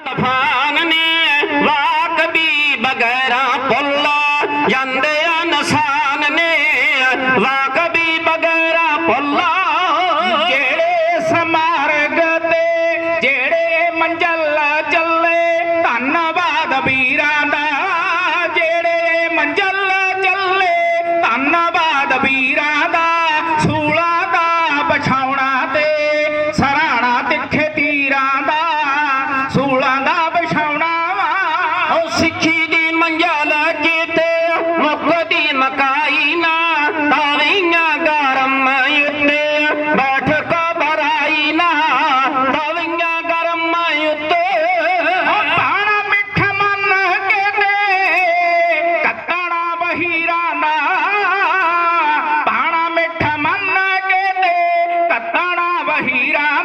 ਤਫਾਨ ਨੇ ਵਾਕਬੀ ਬਗੈਰਾ ਜਾਂਦੇ ਆ ਨਸਾਨ ਨੇ ਵਾਕਬੀ ਬਗੈਰਾ ਪੁੱਲਾ ਜਿਹੜੇ ਸਮਾਰਗ ਤੇ, ਜਿਹੜੇ ਮੰਜ਼ਲ ਚੱਲੇ, ਧੰਨਵਾਦ ਵੀਰਾਂ ਦਾ। ਜਿਹੜੇ ਮੰਜ਼ਲ ਚੱਲੇ ਧੰਨ ਸਿੱਖੀ ਦੀ ਮੰਜਾ ਲੈ ਕੀਤੇ ਮੁਕਦੀ ਮਕਾਈ ਨਾ ਤਾਵੀਆਂ ਗਰਮ ਉੱਤੇ। ਬੈਠ ਕੋ ਬਰਾਈ ਨਾ ਤਾਵੀਆਂ ਗਰਮ ਉੱਤੇ। ਪਾਣਾ ਮਿੱਠ ਮਨ ਕੇਤੇ ਕੱਟਣਾ ਬਹੀਰਾ ਨਾ। ਪਾਣਾ ਮਿੱਠ ਮਨ ਕੇਤੇ ਕੱਟਣਾ ਬਹੀਰਾ